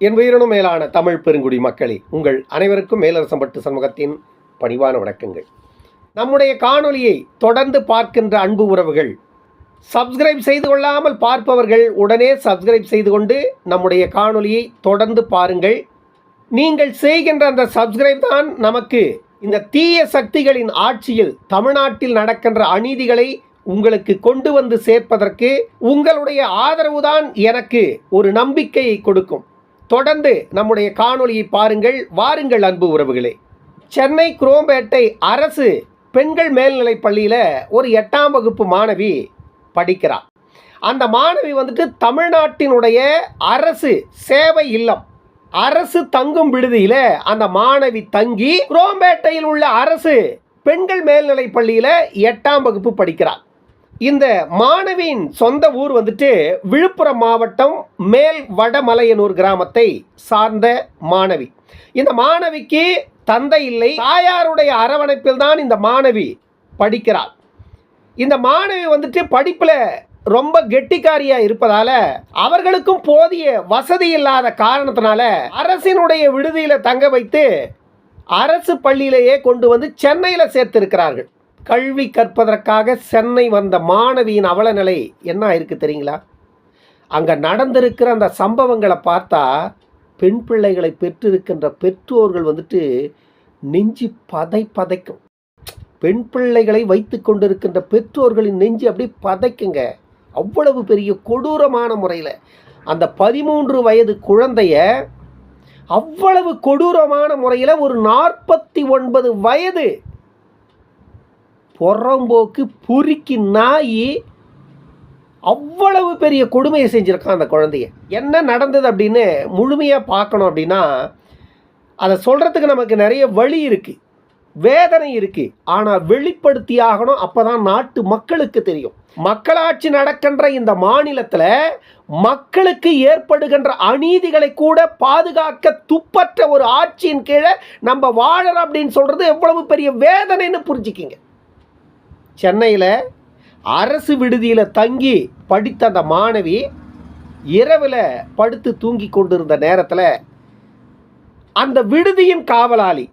என் உயிரினும் மேலான தமிழ் பெருங்குடி மக்களே உங்கள் அனைவருக்கும் மேலரசம்பட்டு சமூகத்தின் பணிவான வணக்கங்கள். நம்முடைய காணொலியை தொடர்ந்து பார்க்கின்ற அன்பு உறவுகள் சப்ஸ்கிரைப் செய்து கொள்ளாமல் பார்ப்பவர்கள் உடனே சப்ஸ்கிரைப் செய்து கொண்டு நம்முடைய காணொலியை தொடர்ந்து பாருங்கள். நீங்கள் செய்கின்ற அந்த சப்ஸ்கிரைப் தான் நமக்கு இந்த தீய சக்திகளின் ஆட்சியில் தமிழ்நாட்டில் நடக்கின்ற அநீதிகளை உங்களுக்கு கொண்டு வந்து சேர்ப்பதற்கு உங்களுடைய ஆதரவு தான் எனக்கு ஒரு நம்பிக்கையை கொடுக்கும். தொடர்ந்து நம்முடைய காணொளியை பாருங்கள் வாருங்கள் அன்பு உறவுகளே. சென்னை குரோம்பேட்டை அரசு பெண்கள் மேல்நிலைப் பள்ளியில் ஒரு எட்டாம் வகுப்பு மாணவி படிக்கிறார். அந்த மாணவி வந்துட்டு தமிழ்நாட்டினுடைய அரசு சேவை இல்லம் அரசு தங்கும் விடுதியில் அந்த மாணவி தங்கி குரோம்பேட்டையில் உள்ள அரசு பெண்கள் மேல்நிலைப் பள்ளியில் எட்டாம் வகுப்பு படிக்கிறார். இந்த மாணவியின் சொந்த ஊர் வந்துட்டு விழுப்புரம் மாவட்டம் மேல் வடமலையனூர் கிராமத்தை சார்ந்த மாணவி. இந்த மாணவிக்கு தந்தை இல்லை. தாயாருடைய அரவணைப்பில் தான் இந்த மாணவி படிக்கிறாள். இந்த மாணவி வந்துட்டு படிப்பில் ரொம்ப கெட்டிக்காரியா இருப்பதால அவர்களுக்கும் போதிய வசதி இல்லாத காரணத்தினால அரசினுடைய விடுதியில தங்க வைத்து அரசு பள்ளியிலேயே கொண்டு வந்து சென்னையில் சேர்த்திருக்கிறார்கள். கல்வி கற்பதற்காக சென்னை வந்த மாணவியின் அவலநிலை என்ன இருக்குது தெரியுங்களா? அங்கே நடந்திருக்கிற அந்த சம்பவங்களை பார்த்தா பெண் பிள்ளைகளை பெற்றிருக்கின்ற பெற்றோர்கள் வந்துட்டு நெஞ்சு பதை பதைக்கும். பெண் பிள்ளைகளை வைத்து கொண்டிருக்கின்ற பெற்றோர்களின் நெஞ்சு அப்படி பதைக்குங்க. அவ்வளவு பெரிய கொடூரமான முறையில். அந்த பதிமூன்று வயது குழந்தைய அவ்வளவு கொடூரமான முறையில் ஒரு நாற்பத்தி ஒன்பது வயது புறம்போக்கு புரிக்கி நாய் அவ்வளவு பெரிய கொடுமையை செஞ்சுருக்கான் அந்த குழந்தைய. என்ன நடந்தது அப்படின்னு முழுமையாக பார்க்கணும் அப்படின்னா அதை சொல்கிறதுக்கு நமக்கு நிறைய வழி இருக்குது வேதனை இருக்குது ஆனால் வெளிப்படுத்தி ஆகணும் அப்போ தான் நாட்டு மக்களுக்கு தெரியும். மக்களாட்சி நடக்கின்ற இந்த மாநிலத்தில் மக்களுக்கு ஏற்படுகின்ற அநீதிகளை கூட பாதுகாக்க துப்பற்ற ஒரு ஆட்சியின் கீழே நம்ம வாழறோம் அப்படின்னு சொல்கிறது எவ்வளவு பெரிய வேதனைன்னு புரிஞ்சுக்கிங்க. சென்னையில் அரசு விடுதியில் தங்கி படித்த அந்த மாணவி இரவில் படுத்து தூங்கி கொண்டிருந்த நேரத்தில் அந்த விடுதியின் காவலாளி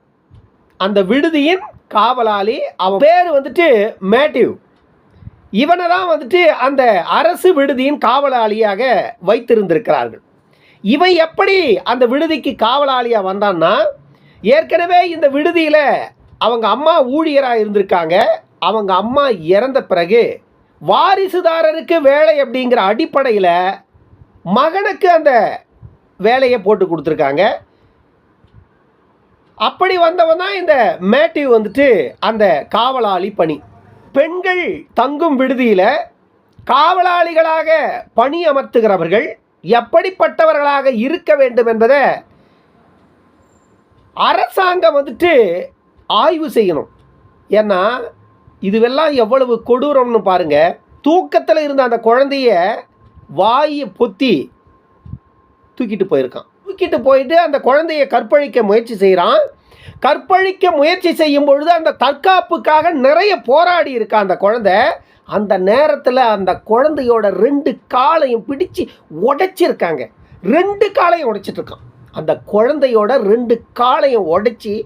அந்த விடுதியின் காவலாளி அவன் பேர் வந்துட்டு மேட்டிவ் இவனை தான் வந்துட்டு அந்த அரசு விடுதியின் காவலாளியாக வைத்திருந்திருக்கிறார்கள். இவன் எப்படி அந்த விடுதிக்கு காவலாளியாக வந்தான்னா ஏற்கனவே இந்த விடுதியில் அவங்க அம்மா ஊழியராக இருந்திருக்காங்க. அவங்க அம்மா இறந்த பிறகு வாரிசுதாரருக்கு வேலை அப்படிங்கிற அடிப்படையில் மகனுக்கு அந்த வேலையை போட்டு கொடுத்துருக்காங்க. அப்படி வந்தவன் தான் இந்த மேட்டிவ் வந்துட்டு அந்த காவலாளி பணி. பெண்கள் தங்கும் விடுதியில் காவலாளிகளாக பணி அமர்த்துகிறவர்கள் எப்படிப்பட்டவர்களாக இருக்க வேண்டும் என்பதை அரசாங்கம் வந்துட்டு ஆய்வு செய்யணும். ஏன்னா இதுவெல்லாம் எவ்வளவு கொடூரம்னு பாருங்க. தூக்கத்தில் இருந்த அந்த குழந்தைய வாயை பொத்தி தூக்கிட்டு போயிருக்கான். தூக்கிட்டு போயிட்டு அந்த குழந்தைய கற்பழிக்க முயற்சி செய்கிறான் கற்பழிக்க முயற்சி செய்யும் பொழுது அந்த தற்காப்புக்காக நிறைய போராடி இருக்கா அந்த குழந்தை. அந்த நேரத்தில் அந்த குழந்தையோட ரெண்டு காலையும் பிடிச்சு உடைச்சிருக்காங்க. ரெண்டு காலையும் உடைச்சிட்டு இருக்கான். அந்த குழந்தையோட ரெண்டு காலையும் உடைச்சி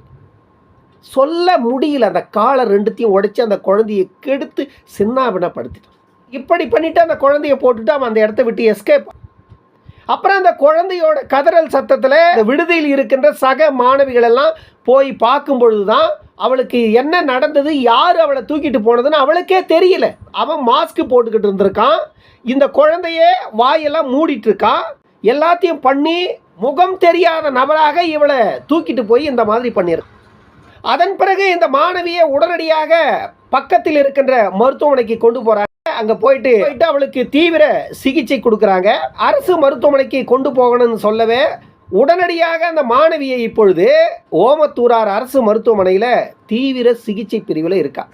சொல்ல முடியல. அந்த காலை ரெண்டுத்தையும் உடைச்சி அந்த குழந்தையை கெடுத்து சின்னாபினப்படுத்திட்டான் இப்படி பண்ணிவிட்டு அந்த குழந்தைய போட்டுட்டு அவன் அந்த இடத்த விட்டு எஸ்கேப் அப்புறம் அந்த குழந்தையோட கதறல் சத்தத்தில் விடுதியில் இருக்கின்ற சக மாணவிகள் எல்லாம் போய் பார்க்கும் பொழுது தான் அவளுக்கு என்ன நடந்தது யார் அவளை தூக்கிட்டு போனதுன்னு அவளுக்கே தெரியல. அவன் மாஸ்க் போட்டுக்கிட்டு இருந்திருக்கான். இந்த குழந்தைய வாயெல்லாம் மூடிட்டு இருக்கான் எல்லாத்தையும் பண்ணி முகம் தெரியாத நபராக இவளை தூக்கிட்டு போய் இந்த மாதிரி பண்ணியிருக்கான் அதன் பிறகு இந்த மாணவியை உடனடியாக பக்கத்தில் இருக்கின்ற மருத்துவமனைக்கு கொண்டு போறாங்க. அங்க போயிட்டு போயிட்டு அவளுக்கு தீவிர சிகிச்சை கொடுக்குறாங்க. அரசு மருத்துவமனைக்கு கொண்டு போகணும்னு சொல்லவே உடனடியாக அந்த மாணவியை இப்பொழுது ஓமத்தூரார் அரசு மருத்துவமனையில் தீவிர சிகிச்சை பிரிவில் இருக்கா.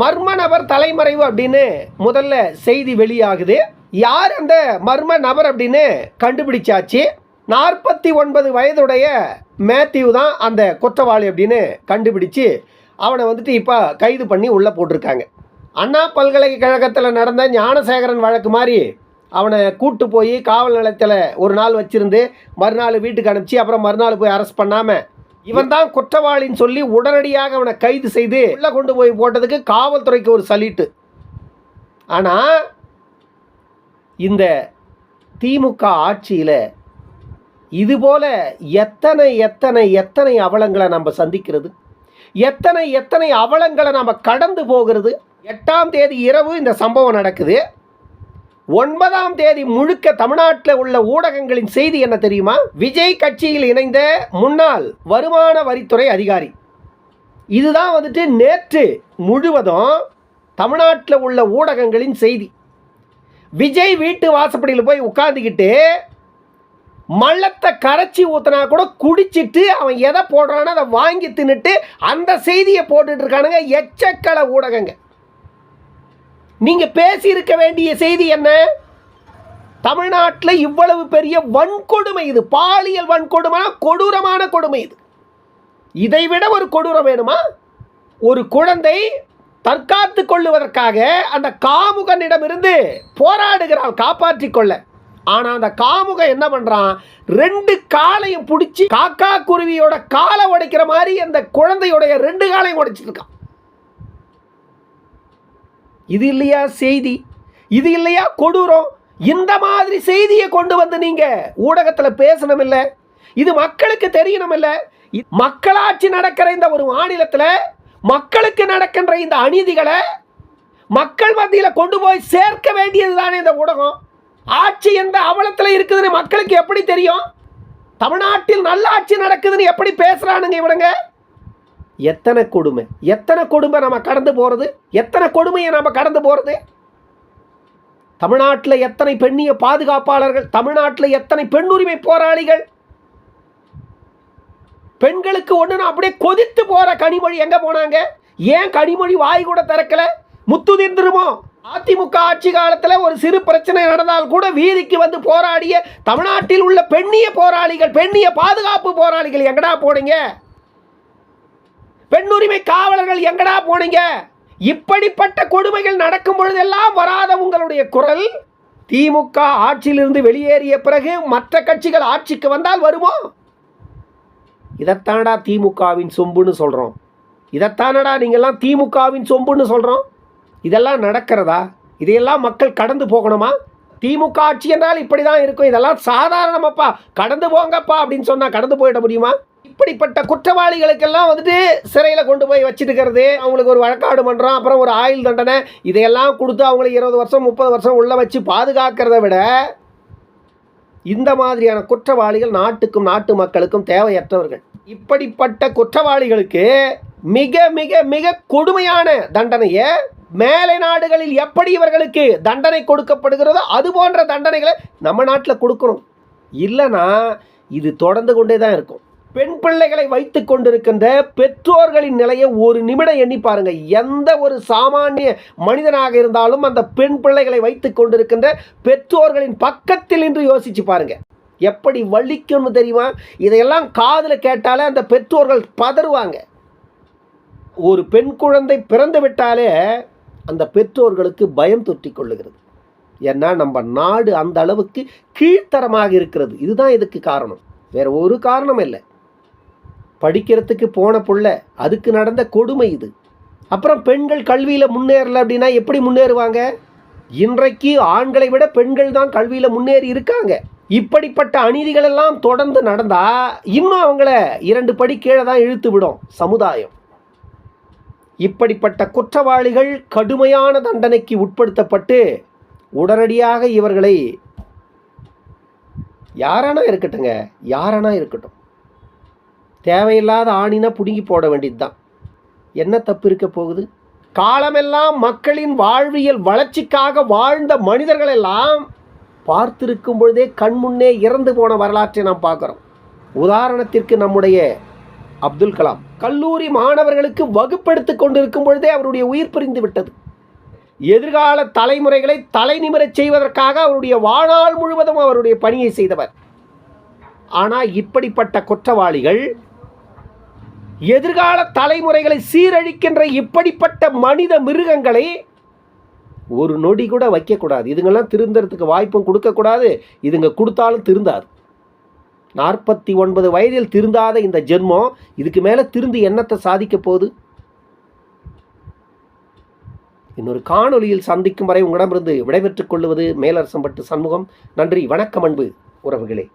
மர்ம நபர் தலைமறைவு அப்படின்னு முதல்ல செய்தி வெளியாகுது. யார் அந்த மர்ம நபர் அப்படின்னு கண்டுபிடிச்சாச்சு. நாற்பத்தி ஒன்பது வயதுடைய மேத்யூ தான் அந்த குற்றவாளி அப்படின்னு கண்டுபிடிச்சு அவனை வந்துட்டு இப்போ கைது பண்ணி உள்ளே போட்டிருக்காங்க. அண்ணா பல்கலைக்கழகத்தில் நடந்த ஞானசேகரன் வழக்கு மாதிரி அவனை கூட்டு போய் காவல் நிலையத்தில் ஒரு நாள் வச்சுருந்து மறுநாள் வீட்டுக்கு அனுப்பிச்சு அப்புறம் மறுநாள் போய் அரெஸ்ட் பண்ணாமல் இவன் தான் குற்றவாளின்னு சொல்லி உடனடியாக அவனை கைது செய்து உள்ளே கொண்டு போய் போட்டதுக்கு காவல்துறைக்கு ஒரு சலீட்டு. ஆனால் இந்த திமுக ஆட்சியில் இதுபோல் எத்தனை எத்தனை எத்தனை அவலங்களை நம்ம சந்திக்கிறது? எத்தனை எத்தனை அவலங்களை நம்ம கடந்து போகிறது? எட்டாம் தேதி இரவு இந்த சம்பவம் நடக்குது. ஒன்பதாம் தேதி முழுக்க தமிழ்நாட்டில் உள்ள ஊடகங்களின் செய்தி என்ன தெரியுமா? விஜய் கட்சியில் இணைந்த முன்னாள் வருமான வரித்துறை அதிகாரி. இதுதான் வந்துட்டு நேற்று முழுவதும் தமிழ்நாட்டில் உள்ள ஊடகங்களின் செய்தி. விஜய் வீட்டு வாசப்படியில் போய் உட்காந்துக்கிட்டு மல்லத்தை கரைச்சி ஊற்றினா கூட குடிச்சிட்டு அவன் எதை போடுறானோ அதை வாங்கி தின்னுட்டு அந்த செய்தியை போட்டுட்டு இருக்கானுங்க எச்சக்கலை ஊடகங்க. நீங்கள் பேசியிருக்க வேண்டிய செய்தி என்ன? தமிழ்நாட்டில் இவ்வளவு பெரிய வன்கொடுமை இது. பாலியல் வன்கொடுமை கொடூரமான கொடுமை இது. இதை விட ஒரு கொடூரம் வேணுமா? ஒரு குழந்தை தற்காத்து கொள்ளுவதற்காக அந்த காமுகனிடமிருந்து போராடுகிறாள் காப்பாற்றிக் கொள்ள. ஆனால் அந்த காமுக என்ன பண்ணுறான் ரெண்டு காலையும் பிடிச்சி காக்கா குருவியோட காலை உடைக்கிற மாதிரி அந்த குழந்தையுடைய ரெண்டு காலையும் உடைச்சிட்டு இருக்கான். இது இல்லையா செய்தி? இது இல்லையா கொடூரம்? இந்த மாதிரி செய்தியை கொண்டு வந்து நீங்கள் ஊடகத்தில் பேசணும் இல்லை இது மக்களுக்கு தெரியணும் இல்லை மக்களாட்சி நடக்கிற இந்த ஒரு மாநிலத்தில் மக்களுக்கு நடக்கின்ற இந்த அநீதிகளை மக்கள் மத்தியில் கொண்டு போய் சேர்க்க வேண்டியது தானே இந்த ஊடகம்? ஆட்சி எந்த அவலத்தில் இருக்குதுன்னு மக்களுக்கு எப்படி தெரியும்? தமிழ்நாட்டில் நல்ல ஆட்சி நடக்குதுன்னு எப்படி பேசுகிறானுங்க இவனுங்க? எத்தனை கொடுமை எத்தனை கொடுமை நம்ம கடந்து போகிறது எத்தனை கொடுமையை நம்ம கடந்து போகிறது தமிழ்நாட்டில் எத்தனை பெண்ணிய பாதுகாப்பாளர்கள் தமிழ்நாட்டில் எத்தனை பெண் உரிமை போராளிகள்? பெண்களுக்கு ஒன்று அப்படியே கொதித்து போகிற கனிமொழி எங்கே போனாங்க? ஏன் கனிமொழி வாய் கூட திறக்கல? முத்துதிர்ந்துருமோ? அதிமுக ஆட்சி காலத்தில் ஒரு சிறு பிரச்சனை நடந்தால் கூட வீதிக்கு வந்து போராடிய தமிழ்நாட்டில் உள்ள பெண்ணிய போராளிகள் பெண்ணிய பாதுகாப்பு போராளிகள் எங்கடா போனீங்க? பெண்ணுரிமை காவலர்கள் எங்கடா போனீங்க? இப்படிப்பட்ட கொடுமைகள் நடக்கும் பொழுதெல்லாம் வராத உங்களுடைய குரல் திமுக ஆட்சியிலிருந்து வெளியேறிய பிறகு மற்ற கட்சிகள் ஆட்சிக்கு வந்தால் வருமோ? இதைத்தானடா திமுகவின் சொம்புன்னு சொல்கிறோம் இதைத்தானடா நீங்கள்லாம் திமுகவின் சொம்புன்னு சொல்கிறோம் இதெல்லாம் நடக்கிறதா? இதையெல்லாம் மக்கள் கடந்து போகணுமா? திமுக ஆட்சி என்றால் இப்படி தான் இருக்கும். இதெல்லாம் சாதாரணமாப்பா. கடந்து போங்கப்பா அப்படின்னு சொன்னால் கடந்து போயிட முடியுமா? இப்படிப்பட்ட குற்றவாளிகளுக்கெல்லாம் வந்துட்டு சிறையில் கொண்டு போய் வச்சுட்டுக்கிறது அவங்களுக்கு ஒரு வழக்காடு பண்ணுறோம் அப்புறம் ஒரு ஆயுள் தண்டனை. இதையெல்லாம் கொடுத்து அவங்களை இருபது வருஷம் முப்பது வருஷம் உள்ளே வச்சு பாதுகாக்கிறத விட இந்த மாதிரியான குற்றவாளிகள் நாட்டுக்கும் நாட்டு மக்களுக்கும் தேவையற்றவர்கள். இப்படிப்பட்ட குற்றவாளிகளுக்கு மிக மிக மிக கொடுமையான தண்டனையை மேலை நாடுகளில் எப்படி இவர்களுக்கு தண்டனை கொடுக்கப்படுகிறதோ அது போன்ற தண்டனைகளை நம்ம நாட்டில் கொடுக்கணும். இல்லைன்னா இது தொடர்ந்து கொண்டே தான் இருக்கும். பெண் பிள்ளைகளை வைத்து கொண்டிருக்கின்ற பெற்றோர்களின் நிலையை ஒரு நிமிடம் எண்ணி பாருங்க. எந்த ஒரு சாமானிய மனிதனாக இருந்தாலும் அந்த பெண் பிள்ளைகளை வைத்து கொண்டிருக்கின்ற பெற்றோர்களின் பக்கத்தில் நின்று யோசிச்சு பாருங்க. எப்படி வலிக்கும்னு தெரியுமா? இதையெல்லாம் காதில் கேட்டாலே அந்த பெற்றோர்கள் பதறுவாங்க. ஒரு பெண் குழந்தை பிறந்து விட்டாலே அந்த பெற்றோர்களுக்கு பயம் தொற்றி கொள்ளுகிறது ஏன்னா நம்ம நாடு அந்த அளவுக்கு கீழ்த்தரமாக இருக்கிறது. இதுதான் இதுக்கு காரணம். வேற ஒரு காரணம் இல்லை. படிக்கிறதுக்கு போன புள்ள அதுக்கு நடந்த கொடுமை இது. அப்புறம் பெண்கள் கல்வியில் முன்னேறல அப்படின்னா எப்படி முன்னேறுவாங்க? இன்றைக்கு ஆண்களை விட பெண்கள் தான் கல்வியில் முன்னேறி இருக்காங்க. இப்படிப்பட்ட அநீதிகள் எல்லாம் தொடர்ந்து நடந்தால் இன்னும் அவங்கள இரண்டு படி கீழே தான் இழுத்து விடும் சமுதாயம். இப்படிப்பட்ட குற்றவாளிகள் கடுமையான தண்டனைக்கு உட்படுத்தப்பட்டு உடனடியாக இவர்களை யாரானா இருக்கட்டுங்க யாரானா இருக்கட்டும். தேவையில்லாத ஆணினா பிடுங்கி போட வேண்டியது தான் என்ன தப்பு இருக்க போகுது? காலமெல்லாம் மக்களின் வாழ்வியல் வளர்ச்சிக்காக வாழ்ந்த மனிதர்களெல்லாம் பார்த்திருக்கும் பொழுதே கண்முன்னே இறந்து போன வரலாற்றை நாம் பார்க்குறோம். உதாரணத்திற்கு நம்முடைய அப்துல் கலாம். கல்லூரி மாணவர்களுக்கு வகுப்பெடுத்து கொண்டிருக்கும் பொழுதே அவருடைய உயிர் பிரிந்து விட்டது. எதிர்கால தலைமுறைகளை தலைநிமிரச் செய்வதற்காக அவருடைய வாழ்நாள் முழுவதும் அவருடைய பணியை செய்தவர். ஆனால் இப்படிப்பட்ட குற்றவாளிகள் எதிர்கால தலைமுறைகளை சீரழிக்கின்ற இப்படிப்பட்ட மனித மிருகங்களை ஒரு நொடி கூட வைக்கக்கூடாது. இதுங்கெல்லாம் திருந்துறதுக்கு வாய்ப்பும் கொடுக்கக்கூடாது. இதுங்க கொடுத்தாலும் திருந்தாது. நாற்பத்தி ஒன்பது வயதில் திருந்தாத இந்த ஜென்மம் இதுக்கு மேலே திருந்து என்னத்தை சாதிக்க போகுது? இன்னொரு காணொலியில் சந்திக்கும் வரை உங்களிடமிருந்து விடைபெற்றுக் கொள்வது மேலரசம்பட்டு சண்முகம். நன்றி வணக்கம் அன்பு உறவுகளே.